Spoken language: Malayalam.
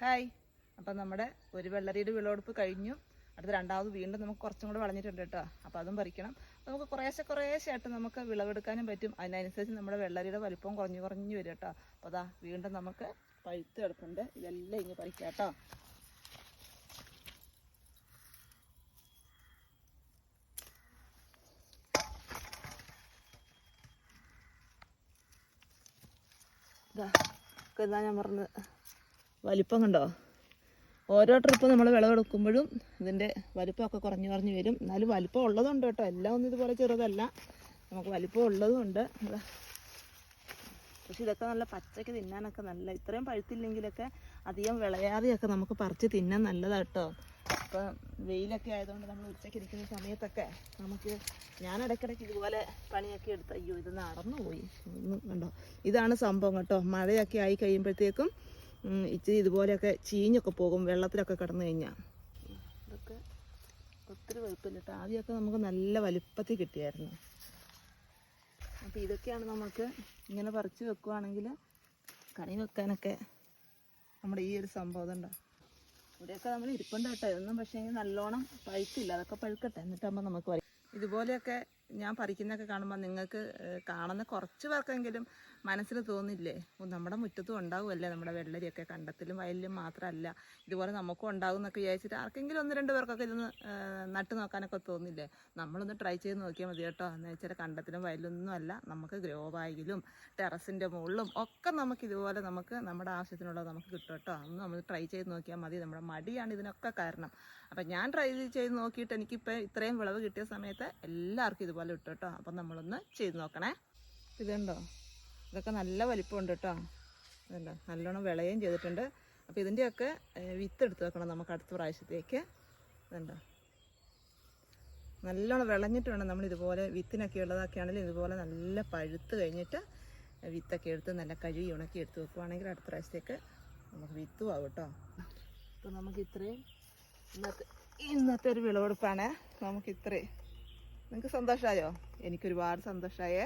ഹായ്. അപ്പം നമ്മുടെ ഒരു വെള്ളരിയുടെ വിളവെടുപ്പ് കഴിഞ്ഞു. അടുത്ത രണ്ടാമത് വീണ്ടും നമുക്ക് കുറച്ചും കൂടെ വളഞ്ഞിട്ടുണ്ട് കേട്ടോ. അപ്പോൾ അതും പറിക്കണം. നമുക്ക് കുറേശ്ശെ കുറേശ്ശെ ആയിട്ട് നമുക്ക് വിളവെടുക്കാനും പറ്റും. അതിനനുസരിച്ച് നമ്മുടെ വെള്ളരിയുടെ വലിപ്പം കുറഞ്ഞു കുറഞ്ഞു വരും കേട്ടോ. അപ്പോൾ അതാ വീണ്ടും നമുക്ക് പഴുത്ത് കിടപ്പുണ്ട്. ഇതെല്ലാം ഇങ്ങ് പറിക്കാം കേട്ടോ. ഇതാ ഞാൻ പറഞ്ഞത് വലിപ്പം കണ്ടോ? ഓരോ ട്രിപ്പ് നമ്മൾ വിളവെടുക്കുമ്പോഴും ഇതിന്റെ വലിപ്പമൊക്കെ കുറഞ്ഞു കുറഞ്ഞു വരും. എന്നാലും വലിപ്പം ഉള്ളതുണ്ട് കേട്ടോ. എല്ലാം ഒന്നും ഇതുപോലെ ചെറുതല്ല. നമുക്ക് വലിപ്പം ഉള്ളതും ഉണ്ട് ഇതാ. പക്ഷെ ഇതൊക്കെ നല്ല പച്ചയ്ക്ക് തിന്നാനൊക്കെ നല്ല ഇത്രയും പഴുത്തില്ലെങ്കിലൊക്കെ അധികം വിളയാതെയൊക്കെ നമുക്ക് പറിച്ച് തിന്നാൻ നല്ലതാണ് കേട്ടോ. ഇപ്പം വെയിലൊക്കെ ആയതുകൊണ്ട് നമ്മൾ ഉച്ചയ്ക്ക് ഇരിക്കുന്ന സമയത്തൊക്കെ നമുക്ക് ഞാൻ ഇടയ്ക്കിടയ്ക്ക് ഇതുപോലെ പണിയൊക്കെ എടുത്ത് അയ്യോ ഇത് നടന്നു പോയി ഒന്നും കണ്ടോ? ഇതാണ് സംഭവം കേട്ടോ. മഴയൊക്കെ ആയി കഴിയുമ്പോഴത്തേക്കും ഇച്ചിരി ഇതുപോലെയൊക്കെ ചീഞ്ഞൊക്കെ പോകും വെള്ളത്തിലൊക്കെ കിടന്നു കഴിഞ്ഞാൽ ഇതൊക്കെ ഒത്തിരി വലുപ്പമില്ല ആദ്യമൊക്കെ നമുക്ക് നല്ല വലുപ്പത്തിൽ കിട്ടിയായിരുന്നു. അപ്പോൾ ഇതൊക്കെയാണ് നമുക്ക് ഇങ്ങനെ പറിച്ച് വെക്കുവാണെങ്കിൽ കണി വെക്കാനൊക്കെ നമ്മുടെ ഈ ഒരു സംഭവം ഉണ്ടോ? ഇവിടെയൊക്കെ നമ്മൾ ഇരിപ്പുണ്ട് കേട്ടോ. ഇതൊന്നും പക്ഷേ നല്ലോണം പഴുത്തില്ല. അതൊക്കെ പഴുക്കട്ടെ. എന്നിട്ടാകുമ്പോൾ നമുക്ക് ഇതുപോലെയൊക്കെ ഞാൻ പറിക്കുന്നൊക്കെ കാണുമ്പോൾ നിങ്ങൾക്ക് കാണുന്ന കുറച്ച് പേർക്കെങ്കിലും മനസ്സിൽ തോന്നില്ലേ? നമ്മുടെ മുറ്റത്തും ഉണ്ടാവുമല്ലേ നമ്മുടെ വെള്ളരിയൊക്കെ കണ്ടത്തിലും വയലിലും മാത്രമല്ല ഇതുപോലെ നമുക്കും ഉണ്ടാവും എന്നൊക്കെ വിചാരിച്ചിട്ട് ആർക്കെങ്കിലും ഒന്ന് രണ്ട് പേർക്കൊക്കെ ഇതൊന്ന് നട്ടു നോക്കാനൊക്കെ തോന്നില്ലേ? നമ്മളൊന്ന് ട്രൈ ചെയ്ത് നോക്കിയാൽ മതി കേട്ടോ. എന്ന് വെച്ചാൽ കണ്ടത്തിലും വയലിലൊന്നും അല്ല. നമുക്ക് ഗ്രോ ബാഗിലും ടെറസിന്റെ മുകളിലും ഒക്കെ നമുക്ക് ഇതുപോലെ നമുക്ക് നമ്മുടെ ആവശ്യത്തിനുള്ളത് നമുക്ക് കിട്ടും കേട്ടോ. അന്ന് നമ്മൾ ട്രൈ ചെയ്ത് നോക്കിയാൽ മതി. നമ്മുടെ മടിയാണ് ഇതിനൊക്കെ കാരണം. അപ്പം ഞാൻ ട്രൈ ചെയ്ത് നോക്കിയിട്ട് എനിക്കിപ്പോൾ ഇത്രയും വിളവ് കിട്ടിയ സമയത്ത് എല്ലാവർക്കും ഇതുപോലെ ഇട്ടു കേട്ടോ. അപ്പം നമ്മളൊന്ന് ചെയ്ത് നോക്കണേ. ഇതുണ്ടോ? ഇതൊക്കെ നല്ല വലിപ്പമുണ്ട് കേട്ടോ. ഇതുണ്ടോ? നല്ലോണം വിളയും ചെയ്തിട്ടുണ്ട്. അപ്പോൾ ഇതിന്റെയൊക്കെ വിത്ത് എടുത്ത് വെക്കണം നമുക്ക് അടുത്ത പ്രാവശ്യത്തേക്ക്. ഇതുണ്ടോ? നല്ലോണം വിളഞ്ഞിട്ട് വേണം നമ്മൾ ഇതുപോലെ വിത്തിനൊക്കെ ഉള്ളതൊക്കെ ആണെങ്കിൽ ഇതുപോലെ നല്ല പഴുത്ത് കഴിഞ്ഞിട്ട് വിത്തൊക്കെ എടുത്ത് നല്ല കഴുകി ഉണക്കി എടുത്ത് വെക്കുവാണെങ്കിൽ അടുത്ത പ്രാവശ്യത്തേക്ക് നമുക്ക് വിത്തും ആവും കേട്ടോ. അപ്പോൾ നമുക്ക് ഇത്രയും ഇന്നത്തെ ഇന്നത്തെ ഒരു വിളവെടുപ്പാണ്. നമുക്ക് ഇത്രയും നിങ്ങൾക്ക് സന്തോഷമായോ? എനിക്കൊരുപാട് സന്തോഷമായേ.